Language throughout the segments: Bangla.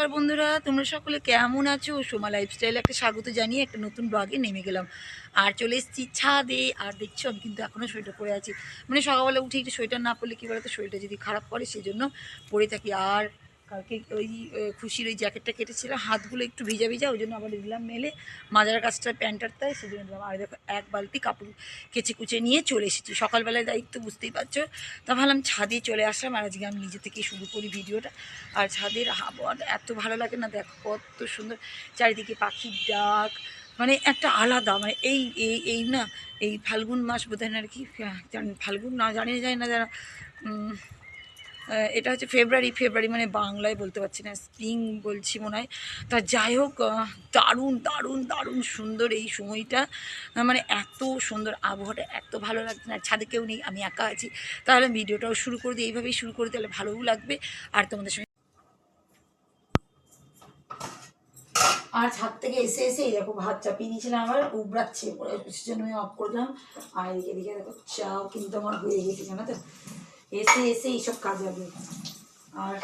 নমস্কার বন্ধুরা, তোমরা সকলে কেমন আছো? সোমা লাইফস্টাইল একটা স্বাগত জানিয়ে একটা নতুন ব্লগে নেমে গেলাম। আর চলে এসেছি ছাদে, আর দেখছ আমি কিন্তু এখনও সোয়েটার পরে আছি। মানে সকালবেলা উঠে একটু সোয়েটার না পরলে কী বলতো, শরীরটা যদি খারাপ করে সেই জন্য পরে থাকি। আর কালকে ওই খুশির ওই জ্যাকেটটা কেটেছিল হাতগুলো একটু ভিজা ভিজা ওই জন্য আবার দিলাম মেলে। মাজার কাজটা প্যান্টার তাই সেই জন্য দিলাম। আর দেখো এক বালতি কাপড় কেচে কুচে নিয়ে চলে এসেছি। সকালবেলায় দায়িত্ব বুঝতেই পারছ? তা ভাবলাম ছাদে চলে আসলাম আর আজকে আমি নিজে থেকে শুরু করি ভিডিওটা। আর ছাদের আবহাওয়াটা এত ভালো লাগে না দেখো কত সুন্দর। চারিদিকে পাখির ডাক মানে একটা আলাদা মানে এই এই এই না এই ফাল্গুন মাস বোধহয় না আর কি হ্যাঁ, ফাল্গুন না জানি যায় না যারা এটা হচ্ছে ফেব্রুয়ারি ফেব্রুয়ারি মানে বাংলায় বলতে পারছি না, স্প্রিং বলছি মনে হয়। তা যাই হোক দারুণ দারুণ দারুণ সুন্দর এই সময়টা। মানে এত সুন্দর আবহাওয়াটা, এত ভালো লাগছে না ছাদে কেউ নেই, আমি একা আছি। তাহলে ভিডিওটাও শুরু করে দিই, এইভাবেই শুরু করে তাহলে ভালোও লাগবে। আর তোমাদের সঙ্গে আর ছাদ থেকে এসে এসে দেখো ভাত চাপিয়ে দিয়েছিলাম আমার উবড়াচ্ছে, পরে অফ করলাম আর এদিকে দেখো, চাও কিন্তু আমার হয়ে গেছে, জানো তো? এসে এসে এইসব কাজ হবে আর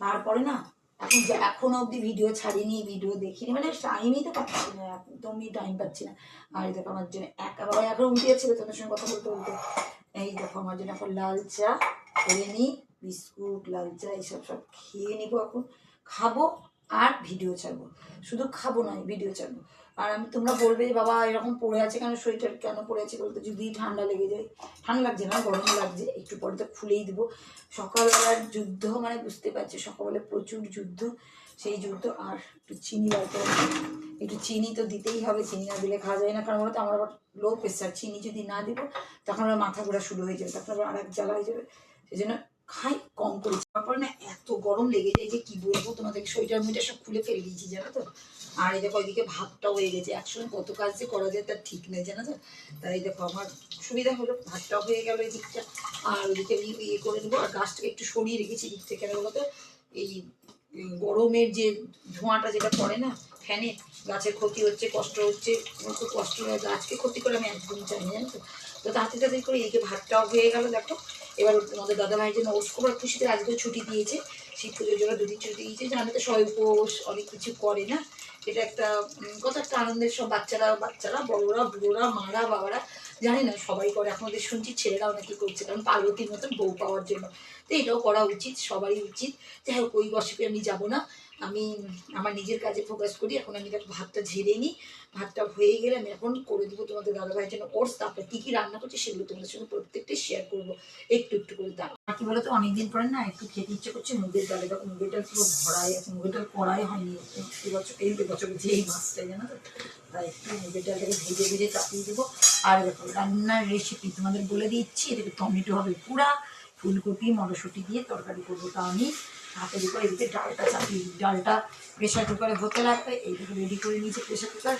তারপরে না, এখন এখনও অবধি ভিডিও ছাড়িনি ভিডিও দেখিনি। মানে টাইমই তো পাচ্ছি না, একদমই টাইম পাচ্ছি না। আর দেখো আমার জন্য একা বাবা এখন উঠে যাচ্ছিল তোমার সঙ্গে কথা বলতে বলতে। এই দেখো আমার জন্য এখন লাল চা করে নিই বিস্কুট, লাল চা, এইসব সব খেয়ে নিবো এখন। খাব আর ভিডিও ছাড়বো। শুধু খাব নয় ভিডিও ছাড়বো। আর আমি, তোমরা বলবে যে, বাবা, এরকম পড়ে আছে কেন? সোয়েটার কেন পড়ে আছে বলতে? যদি ঠান্ডা লেগে যায়, ঠান্ডা লাগছে না, গরম লাগছে, একটু পরে তো খুলেই দেবো। সকালবেলার যুদ্ধ মানে বুঝতে পারছি, সকালবেলা প্রচুর যুদ্ধ, সেই যুদ্ধ, আর একটু চিনি বার একটু চিনি তো দিতেই হবে, চিনি না দিলে খাওয়া যায় না, কারণ বলতো আমার আবার লো প্রেশার চিনি যদি না দিব, তখন আবার মাথা ঘোরা শুরু হয়ে যাবে, তখন আবার আর এক জ্বালা হয়ে যাবে। সেই জন্য খাই, কম করে তারপরে না, এত গরম লেগে যায় যে কি বলব, তোমাদেরকে সোয়েটার মুইটার সব খুলে ফেলে দিয়েছি, জানো তো? আর এই দেখো ওইদিকে ভাতটাও হয়ে গেছে। একসঙ্গে কত কাজ যে করা যায় তার ঠিক নেই, জানো তো? তাই দেখো আমার সুবিধা হলো, ভাতটাও হয়ে গেল এই দিকটা। আর ওইদিকে ইয়ে করে নেব। আর গাছটাকে একটু সরিয়ে রেখেছি দিক থেকে বলতো এই গরমের যে ধোঁয়াটা যেটা পড়ে না, ফ্যানে, গাছের ক্ষতি হচ্ছে, কষ্ট হচ্ছে খুব কষ্ট হয়। গাছকে ক্ষতি করে আমি একদম চাই না জানো তো? তো তাড়াতাড়ি তাড়াতাড়ি করে এইদিকে ভাতটাও হয়ে গেল, দেখো। এবার তোমাদের দাদা ভাইয়ের জন্য করার খুশিতে আজকেও ছুটি দিয়েছে। শীত পুজোর জন্য দুদিন ছুটি দিয়েছে জানো তো সবাই উপোস, অনেক কিছু করে না। এটা একটা কত একটা আনন্দের সব বাচ্চারা বাচ্চারা, বড়রা, বুড়োরা, মারা, বাবারা, জানি না, সবাই করে। এখন ওদের শুনছি ছেলেরাও নাকি করছে, কারণ পার্বতীর মতন বউ পাওয়ার জন্য। তো এটাও করা উচিত, সবারই উচিত। যাই হোক, ওই গসিপে আমি যাব না। আমি আমার নিজের কাজে ফোকাস করি, এখন আমি দেখো ভাতটা ঝেড়ে নিই। ভাতটা হয়ে গেলে আমি এখন করে দেবো তোমাদের দাদা ভাইয়ের জন্য ওটস। তারপরে কী কী রান্না করছি সেগুলো তোমাদের সঙ্গে প্রত্যেকটাই শেয়ার করব। একটু একটু করে দাঁড়া আর কি বলতো, অনেকদিন পরে না একটু খেতে ইচ্ছে করছে, মুগের ডাল। দেখো, মুগের ডাল পুরো ভরাই আছে, মুগের ডাল করাই হয়নি। এই বছর এই বছর যে এই মাছটাই জানো তো? তাই একটু মুগের ডালটাকে ভেজে ভেজে চাপিয়ে দেবো। আর দেখো, রান্নার রেসিপি তোমাদের বলে দিচ্ছি এটাকে টমেটো হবে পুরা, ফুলকপি, মটরশুঁটি দিয়ে তরকারি করব তা আমি। হাতে করে এদিকে ডালটা দিই। ডালটা প্রেশার কুকারে হতে লাগবে এইদিকে রেডি করে নিয়েছে প্রেশার কুকার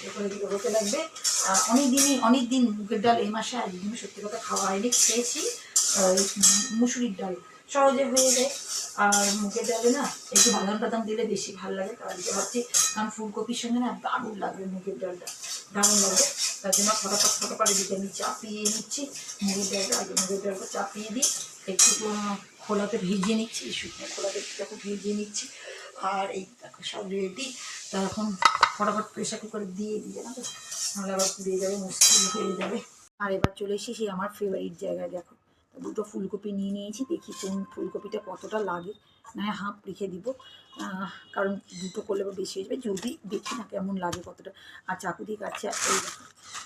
প্রেশার এদিকে হতে লাগবে। আর অনেক দিনই অনেক দিন মুগের ডাল এই মাসে একদিন সত্যি কথা খাওয়া হয়নি, খেয়েছি। মুসুরির ডাল সহজে হয়ে যায়। আর মুগের ডালে না একটু বাদাম টাদাম দিলে বেশি ভালো লাগে, তার দিকে ভাবছি কারণ ফুলকপির সঙ্গে না দারুণ লাগবে মুগের ডালটা, দারুণ লাগবে। তার জন্য ফটাফট ফটাফট এদিকে আমি চাপিয়ে নিচ্ছি মুগের ডালটা, আগে মুগের ডালটা চাপিয়ে দিই। একটু খোলাতে ভিজিয়ে নিচ্ছি শুকনো খোলাতে একটু ভিজিয়ে নিচ্ছি। আর এই দেখো সব রেডি তা এখন ফটাফট প্রেশার কুকারে দিয়ে দিই জানো তো, নাহলে আবার পুড়িয়ে যাবে, মুশকিল হয়ে যাবে। আর এবার চলে এসেছি আমার ফেভারিট জায়গায়, দেখো। দুটো ফুলকপি নিয়ে নিয়েছি, দেখি কোন ফুলকপিটা কতটা লাগে। না হয় হাফ রেখে দিব কারণ দুটো করলে বেশি হয়ে যাবে। যদি দেখি না কেমন লাগে কতটা। আর চাকু দিয়ে কাটছে, এই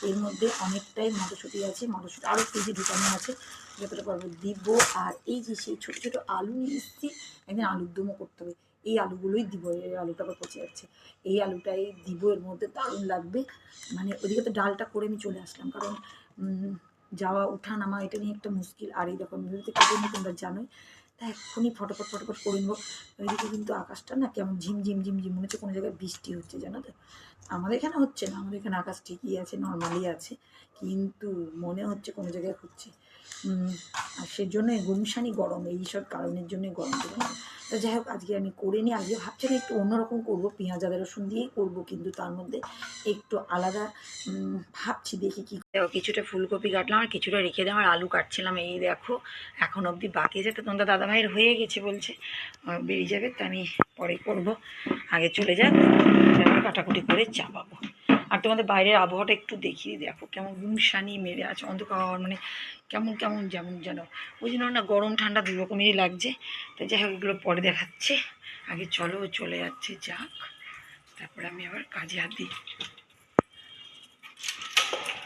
এর মধ্যে অনেকটাই মটরশুঁটি আছে, মটরশুঁটি আরও কেজি ঢুকানো আছে। যতটা পারব দিব। আর এই যে সেই ছোটো ছোটো আলু নিয়ে একদিন আলুর দমও করতে হবে। এই আলুগুলোই দিব, এই আলুটা আবার পচে যাচ্ছে। এই আলুটাই দিব, এর মধ্যে দারুণ লাগবে। মানে ওদিকে তো ডালটা করে আমি চলে আসলাম, কারণ যাওয়া, উঠা, নামা, এটা নিয়ে একটা মুশকিল। আর এই দেখো কেটে নিয়ে তোমরা জানোই। তা এক্ষুনি ফটোফট ফটোফট করে নেব। ওইদিকে কিন্তু আকাশটা না কেমন ঝিমঝিম ঝিমঝিম ঝিম ঝিম, মনে হচ্ছে কোনো জায়গায় বৃষ্টি হচ্ছে, জানো তো? আমাদের এখানে হচ্ছে না, আমাদের এখানে আকাশ ঠিকই আছে নর্মালি আছে। কিন্তু মনে হচ্ছে কোনো জায়গায় হচ্ছে। আর সেজন্য গুমসানি গরম এইসব কারণের জন্য গরম জানো তো? যাই হোক, আজকে আমি করে নিই, আজকে ভাবছিলাম একটু অন্যরকম করব, পেঁয়াজ আদা রসুন দিয়েই করব, কিন্তু তার মধ্যে একটু আলাদা ভাবছি দেখি কি কিছুটা ফুলকপি কাটলাম আর কিছুটা রেখে দিলাম আর আলু কাটছিলাম। এই দেখো, এখন অবধি বাকি আছে, তো তোমাদের দাদা ভাইয়ের হয়ে গেছে বলছে বেরিয়ে যাবে, তা আমি পরে করব। আগে চলে যাক কাটাকুটি করে চাপাবো। আর তোমাদের বাইরের আবহাওয়াটা একটু দেখিয়ে দেখো, কেমন গুমসানি মেরে আছে, অন্ধকার মানে কেমন কেমন যেমন যেন। ওই জন্য না গরম, ঠান্ডা দু রকমেরই লাগছে। তো যাই হোক, এগুলো পরে দেখাচ্ছে। আগে চলো, চলে যাচ্ছে, যাক। তারপরে আমি আবার কাজে হাত দিই।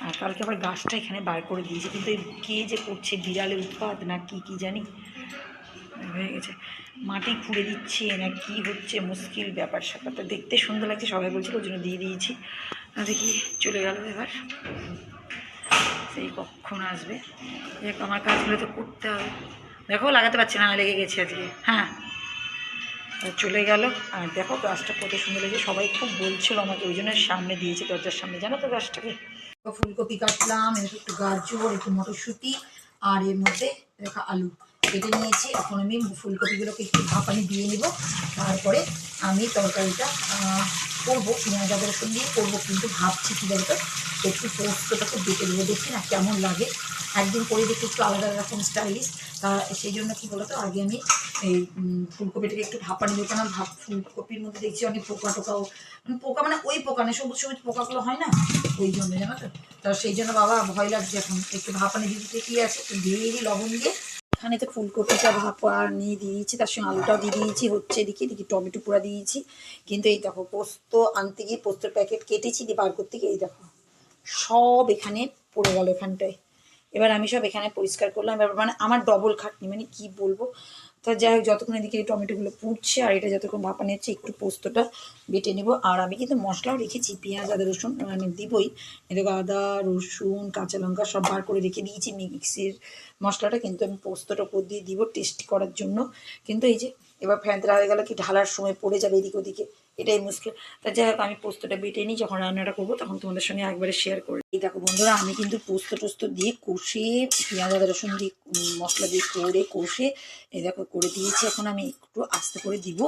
আর কালকে আবার গাছটা এখানে বার করে দিয়েছি। কিন্তু কে যে করছে, বিড়ালের উৎপাত না কি কি জানি? হয়ে গেছে। মাটি খুঁড়ে দিচ্ছে না কি হচ্ছে, মুশকিল ব্যাপার স্যাপারটা দেখতে সুন্দর লাগছে, সবাই বলছিল, ওই জন্য দিয়ে দিয়েছি। দেখি, চলে গেল এবার। সেই কখন আসবে? দেখ, আমার কাজগুলো তো করতে হবে। দেখো, লাগাতে পারছি না লেগে গেছে আজকে। হ্যাঁ। চলে গেল। আর দেখো, গাছটা কত সুন্দর লেগেছে। সবাই খুব বলছিল আমাকে, ওই জন্য সামনে দিয়েছে দরজার সামনে। জানো তো গাছটাকে? ফুলকপি কাটলাম এর একটু গাজর, একটু মটরশুঁটি, আর এর মধ্যে দেখা আলু কেটে নিয়েছি। এখন আমি ফুলকপিগুলোকে একটু ভাপানি দিয়ে নেব। তারপরে আমি তরকারিটা করব পেঁয়াজ আদা রসুন দিয়ে করব, কিন্তু ভাবছি কী বলতো, একটু পোস্তটাকে বেটে দেবো, দেখি না কেমন লাগে। একদিন করে দেখি একটু আলাদা রকম স্টাইলিশ তা সেই জন্য কী বলতো, আগে আমি এই ফুলকপিটাকে একটু ভাপানি দেবো কেন ভাব, ফুলকপির মধ্যে দেখছি অনেক পোকা টোকাও পোকা মানে ওই পোকা না সবুজ সবুজ পোকাগুলো হয় না? ওই জন্য, জানো তো? তা সেই জন্য বাবা ভয় লাগছে এখন, একটু ভাপানি দিতে কি আছে, একটু দিয়ে লবণ দিয়ে এখানে তো ফুলকপিটা ভাপা নিয়ে দিয়েছি, তার সঙ্গে আলুটাও দিয়ে দিয়েছি, হচ্ছে এদিকে এদিকে টমেটো পুরা দিয়েছি। কিন্তু এই দেখো, পোস্ত আনতে গিয়ে পোস্তর প্যাকেট কেটেছি, দিয়ে বার করতে গিয়ে এই দেখো, সব এখানে পড়ে গেল এখানটায়। এবার আমি সব এখানে পরিষ্কার করলাম, এবার মানে আমার ডবল খাটনি মানে কি বলব? তা যাই হোক, যতক্ষণ এদিকে টমেটোগুলো পুড়ছে আর এটা যতক্ষণ ভাপানি হচ্ছে একটু পোস্তটা বেটে নেব। আর আমি কিন্তু মশলাও রেখেছি, পেঁয়াজ, আদা, রসুন মানে দিবই। এদিকে আদা, রসুন, কাঁচা লঙ্কা সব বার করে রেখে দিয়েছি মিক্সির মশলাটা, কিন্তু আমি পোস্তটা ওপর দিয়ে দিব টেস্ট করার জন্য। কিন্তু এই যে, এবার ফ্যানটা হয়ে গেল কি ঢালার সময় পড়ে যাবে এদিকে ওদিকে। এটাই মুশকিল। তা যাই হোক, আমি পোস্তটা বেটে নিই, যখন রান্নাটা করব তখন তোমাদের সঙ্গে একবারে শেয়ার করি। এই দেখো বন্ধুরা, আমি কিন্তু পোস্ত টোস্ত দিয়ে কষে, পেঁয়াজ, আদা, রসুন দিয়ে মশলা দিয়ে করে কষে, এই দেখো করে দিয়েছি। এখন আমি একটু আস্তে করে দিব,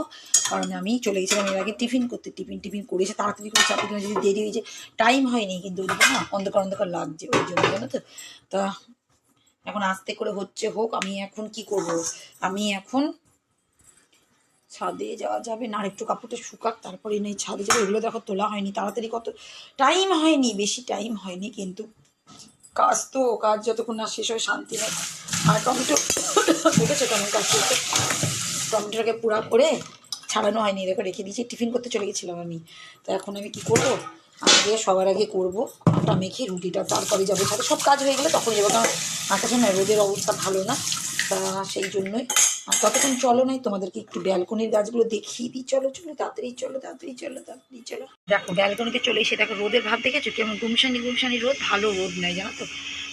কারণ আমি চলে গেছিলাম এর আগে টিফিন করতে। টিফিন টিফিন করে এসে তাড়াতাড়ি করে চাপি যদি দেরি হয়েছে টাইম হয়নি, কিন্তু ওদিকে না অন্ধকার অন্ধকার লাগছে ওই জন্য, জানো তো? তা এখন আস্তে করে হচ্ছে হোক, আমি এখন কি করব? আমি এখন ছাদে যাওয়া যাবে। না আর একটু কাপড়টা শুকাক, তারপরে নেই ছাদে যাবে। এগুলো দেখো তোলা হয়নি, তাড়াতাড়ি কত টাইম হয়নি, বেশি টাইম হয়নি কিন্তু কাজ তো, কাজ যতক্ষণ না শেষ হয়, শান্তি নেই। আর টমেটো দেখেছ কেমন কাজ করছে টমেটোটাকে পুরা করে ছাড়ানো হয়নি। দেখো, রেখে দিয়েছি। টিফিন করতে চলে গেছিলাম আমি। তো এখন আমি কি করব? আগে, সবার আগে করব। আটা মেখে, রুটিটা, তারপরে যাব ছাদে। সব কাজ হয়ে গেলে তখন যাব। কারণ আকাশে না রোদের অবস্থা ভালো না। তা সেই জন্যই আর ততক্ষণ চলো নাই, তোমাদেরকে একটু ব্যালকনির গাছগুলো দেখিয়ে দিই। চলো চলো, তাড়াতাড়ি চলো তাড়াতাড়ি চলো তাড়াতাড়ি চলো। দেখো, ব্যালকনিতে চলে এসে দেখো রোদের ভাব দেখেছ? কেমন গুমসানি গুমসানি রোদ, ভালো রোদ নেই, জানো তো?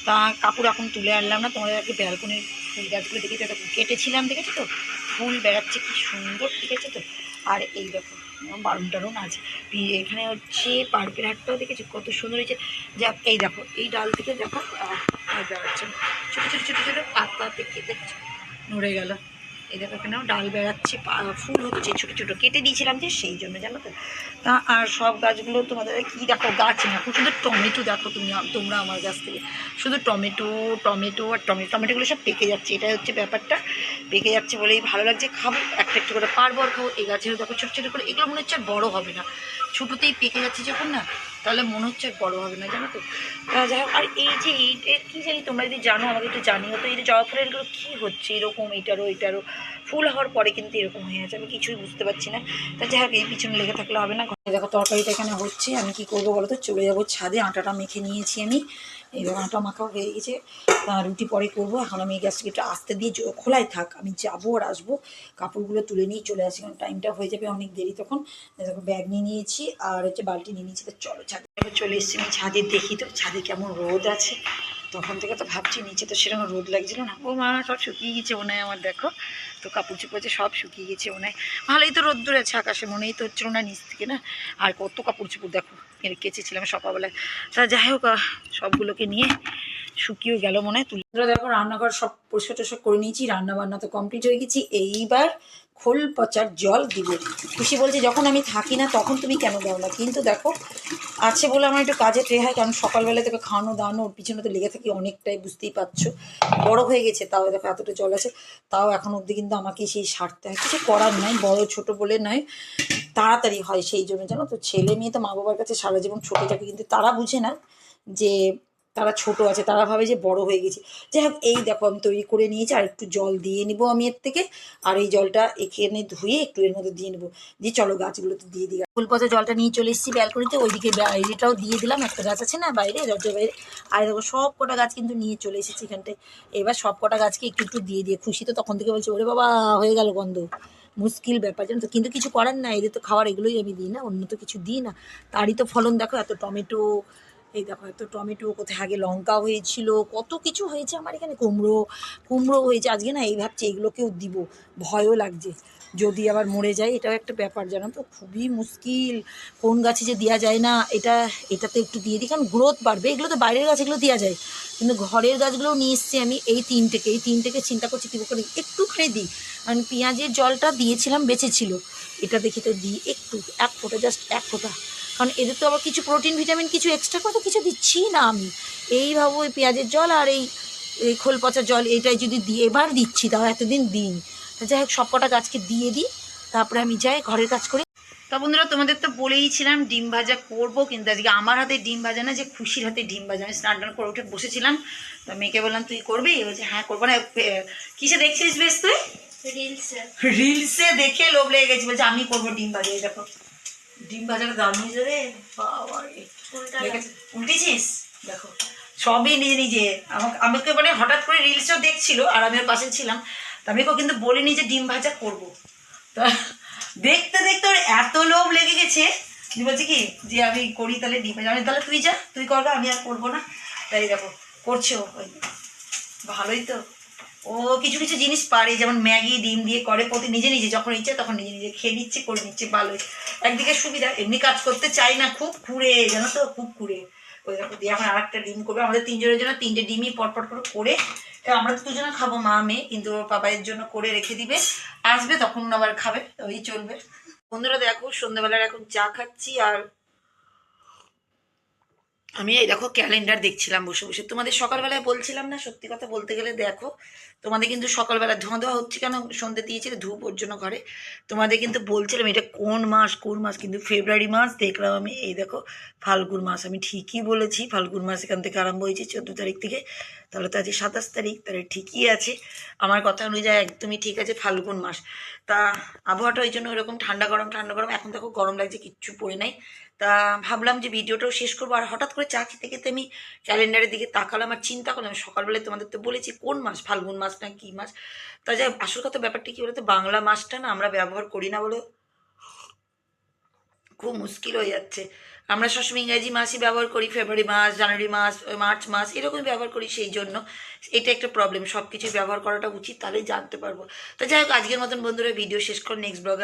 তা কাপড় এখন তুলে আনলাম না তোমাদের আগে ব্যালকনির ফুল গাছগুলো দেখেছ দেখো, কেটেছিলাম, দেখেছ তো? ফুল বেড়াচ্ছে, কি সুন্দর, দেখেছ তো? আর এই দেখো বারুন টারুন আছে। এখানে হচ্ছে পার্কের হাটটাও দেখেছ? কত সুন্দর হয়েছে। যা, এই দেখো, এই ডাল থেকে দেখো বেড়াচ্ছে ছোটো ছোটো ছোটো ছোটো পাতা থেকে দেখছ নড়ে গেল। এই দেখো এখানেও ডাল বেড়াচ্ছে ফুল হচ্ছে, ছোটো ছোটো কেটে দিয়েছিলাম যে সেই জন্য, জানো তো? তা আর সব গাছগুলো তোমাদের কি দেখো, গাছ না সুন্দর টমেটো দেখো তুমি তোমরা আমার গাছ থেকে। শুধু টমেটো টমেটো আর টমেটো, টমেটোগুলো সব পেকে যাচ্ছে, এটাই হচ্ছে ব্যাপারটা। পেকে যাচ্ছে বলেই ভালো লাগছে, খাব, একটা একটু করে পারবর খাব। এই গাছেরও দেখো ছোটো ছোটো করে, এগুলো মনে হচ্ছে আর বড় হবে না। ছোটোতেই পেকে যাচ্ছে যখন না তাহলে মনে হচ্ছে বড় হবে না, জানো তো? যাই হোক, আর এই যে এইটার কী জানি তোমরা যদি জানো, আমাকে একটু জানিও তো, এই যে জবা ফুলের এগুলো কী হচ্ছে? এরকম এটারও এটারও ফুল হওয়ার পরে কিন্তু এরকম হয়ে যাচ্ছে আমি কিছুই বুঝতে পারছি না। তা যাই হোক, এই পিছনে লেগে থাকলে হবে না। দেখো তরকারিটা এখানে হচ্ছে, আমি কি করব বলো তো? চলে যাব ছাদে, আটাটা মেখে নিয়েছি আমি। এবার আটা মাখাও হয়ে গেছে। রুটি পরে করব। এখন আমি গ্যাসটাকে একটু আস্তে দিয়ে খোলাই থাক। আমি যাব আর আসব। কাপড়গুলো তুলে নিয়ে চলে আসি। কারণ টাইমটা হয়ে যাবে অনেক দেরি তখন। ব্যাগ নিয়ে নিয়েছি আর হচ্ছে বালতি নিয়ে নিয়েছি। তো চলো ছাদে চলে এসেছি। আমি ছাদে দেখি তো। ছাদে কেমন রোদ আছে। তখন থেকে তো ভাবছি নিচে তো সেরকম রোদ লাগছিল না। ও মা, সব শুকিয়ে গেছে হয় আমার, দেখো। তো কাপড় চোপড় যে সব শুকিয়ে গেছে হয় ভালোই তো রোদ্দুর আছে, আকাশে মনেই তো হচ্ছিল না নিচ থেকে, না? আর কত কাপড় চোপড়, দেখো কেচেছিলাম সকালবেলায়। তা যাই হোক সবগুলোকে নিয়ে শুকিয়েও গেল মনে হয়, তুলে দেখো, রান্নাঘর সব পরিষ্কার টরিষ্কার করে নিয়েছি রান্না বান্না তো কমপ্লিট হয়ে গেছি। এইবার খোল পচার জল দিব। খুশি বলছে, যখন আমি থাকি না, তখন তুমি কেন দাও না? কিন্তু দেখো, আছে বলে আমার একটু কাজে ট্রে হয়, কারণ সকালবেলা তোকে খাওয়ানো, দাওয়ানো, ওর পিছনে তো লেগে থাকি অনেকটাই, বুঝতেই পারছ। বড় হয়ে গেছে, তাও দেখো এতটা জল আছে, তাও এখন অবধি কিন্তু আমাকে সেই সারতে হয়। কিছু করার নয় বড়, ছোট বলে নয়, তাড়াতাড়ি হয় সেই জন্য। জানো তো, ছেলে মেয়ে তো মা বাবার কাছে সারা জীবন ছোটো থাকে, কিন্তু তারা বুঝে না যে তারা ছোট আছে, তারা ভাবে যে বড় হয়ে গেছে। যাই হোক এই দেখো আমি তৈরি করে নিয়েছি, আর একটু জল দিয়ে নিব আমি এর থেকে, আর এই জলটা এখানে ধুয়ে একটু এর মধ্যে দিয়ে নেব। দিয়ে চলো গাছগুলোতে দিয়ে দিই। ফুল পচা জলটা নিয়ে চলে এসেছি ব্যালকনিতে, ওইদিকে বাইরেটাও দিয়ে দিলাম, একটা গাছ আছে না বাইরে, দরজার বাইরে। আর দেখো, সব কটা গাছ কিন্তু নিয়ে চলে এসেছি এখানটায়। এবার সব কটা গাছকে একটু একটু দিয়ে দিয়ে, খুশি তো তখন থেকে বলছে, ওরে বাবা, হয়ে গেল গন্ধ। মুশকিল ব্যাপার, জানো তো, কিন্তু কিছু করার না এদের তো খাওয়ার এগুলোই আমি দিই না, অন্য তো কিছু দিই না। তারই তো ফলন, দেখো, এত টমেটো এই দেখো, এত টমেটো, কোথায় আগে লঙ্কা হয়েছিল, কত কিছু হয়েছে আমার এখানে, কুমড়ো কুমড়ো হয়েছে। আজকে না এই ভাবছি এগুলোকেও দিব, ভয়ও লাগছে। যদি আবার মরে যায়, এটাও একটা ব্যাপার, জানো তো, খুবই মুশকিল। কোন গাছে যে দেওয়া যায় না, এটা, এটাতে একটু দিয়ে দিই, কারণ গ্রোথ বাড়বে, এগুলো তো বাইরের গাছ এগুলো দেওয়া যায়। কিন্তু ঘরের গাছগুলোও নিয়ে এসছি আমি এই তিনটেকে এই তিনটেকে চিন্তা করছি কী করে একটুখানি দিই। কারণ পেঁয়াজের জলটা দিয়েছিলাম, বেঁচেছিল। এটা দেখি তো দিই একটু, এক ফোঁটা জাস্ট এক ফোঁটা। কারণ এদের তো আবার কিছু প্রোটিন ভিটামিন কিছু এক্সট্রা করে তো কিছু দিচ্ছি না আমি। এই ভাবো ওই পেঁয়াজের জল আর এই এই খোল পচা জল এটাই যদি দিই এবার দিচ্ছি তাও এতদিন দিই। যাই হোক সব কটা গাছকে দিয়ে দিই তারপরে আমি যাই ঘরের কাজ করি। তা বন্ধুরা তোমাদের তো বলেইছিলাম ডিম ভাজা করব কিন্তু আজকে আমার হাতে ডিম ভাজা না যে খুশির হাতে ডিম ভাজা। আমি স্নান টান করে উঠে বসেছিলাম তা মেয়েকে বললাম তুই করবি? বলছে হ্যাঁ করব না। কিসে দেখছিস বেশ তুই? রিলসে রিলসে দেখে লোভ লেগে গেছে বলছে আমি করব ডিম ভাজা এই দেখো। ডিম ভাজাটা দারুণ হয়েছে রে বাবা উল্টেছিস? দেখো সবই নিজে নিজে। আমাকে আমাকে মানে হঠাৎ করে রিলসও দেখছিল আর আমি ওর পাশে ছিলাম। তা আমি কিন্তু বলিনি যে ডিম ভাজা করব। তা দেখতে দেখতে ওর এত লোভ লেগে গেছে। বলছে কি যে আমি করি তাহলে ডিম ভাজা। আমি তাহলে তুই যা তুই করবে আমি আর করব না। তাই দেখো করছে ওই ভালোই তো। ও কিছু কিছু জিনিস পারে যেমন ম্যাগি ডিম দিয়ে করে প্রতি নিজে নিজে যখন ইচ্ছে তখন নিজে নিজে খেয়ে নিচ্ছে করে নিচ্ছে ভালোই। একদিকে সুবিধা, এমনি কাজ করতে চাই না, খুব কুড়ে, জানো তো? খুব কুড়ে। ওই দেখো দিয়ে এখন আর একটা ডিম করবে। আমাদের তিনজনের জন্য তিনটে ডিমই পটপট করে করে আমরা তো দুজনে খাব, মা, মেয়ে, কিন্তু ওর বাবাইয়ের জন্য করে রেখে দিবে। আসবে তখন আবার খাবে, ওই চলবে। বন্ধুরা, দেখো, সন্ধ্যাবেলার এখন চা খাচ্ছি, আর আমি এই দেখো ক্যালেন্ডার দেখছিলাম বসে বসে। তোমাদের সকালবেলায় বলছিলাম না, সত্যি কথা বলতে গেলে দেখো, তোমাদের কিন্তু সকালবেলা ধোঁয়া ধোয়া হচ্ছে কেন? সন্ধে দিয়েছিলে ধূপ ওর জন্য ঘরে। তোমাদের কিন্তু বলছিলাম এটা কোন মাস কোন মাস? কিন্তু ফেব্রুয়ারি মাস দেখলাম আমি, এই দেখো ফাল্গুন মাস। আমি ঠিকই বলেছি, ফাল্গুন মাস এখান থেকে আরম্ভ হয়েছে চোদ্দ তারিখ থেকে। তাহলে তো আজকে সাতাশ তারিখ, তাহলে ঠিকই আছে। আমার কথা অনুযায়ী একদমই ঠিক আছে ফাল্গুন মাস। তা আবহাওয়াটা ওই জন্য ওরকম ঠান্ডা গরম ঠান্ডা গরম। এখন দেখো গরম লাগছে, কিচ্ছু পড়ে নাই। তা ভাবলাম যে ভিডিওটাও শেষ করব। আর হঠাৎ করে চা খেতে খেতে আমি ক্যালেন্ডারের দিকে তাকালাম আর চিন্তা করলাম সকালবেলায় তোমাদের তো বলেছি কোন মাস, ফাল্গুন মাস না কী মাস? তা যাই আসল কথা ব্যাপারটা কী বলতো, বাংলা মাসটা না আমরা ব্যবহার করি না বলে। খুব মুশকিল হয়ে যাচ্ছে। আমরা সবসময় ইংরাজি মাসই ব্যবহার করি, ফেব্রুয়ারি মাস, জানুয়ারি মাস মার্চ মাস, এরকমই ব্যবহার করি সেই জন্য। এটা একটা প্রবলেম সব কিছুই ব্যবহার করাটা উচিত, তাহলেই জানতে পারব। তো যাই হোক, আজকের মতন বন্ধুরা ভিডিও শেষ করে নেক্সট ব্লগে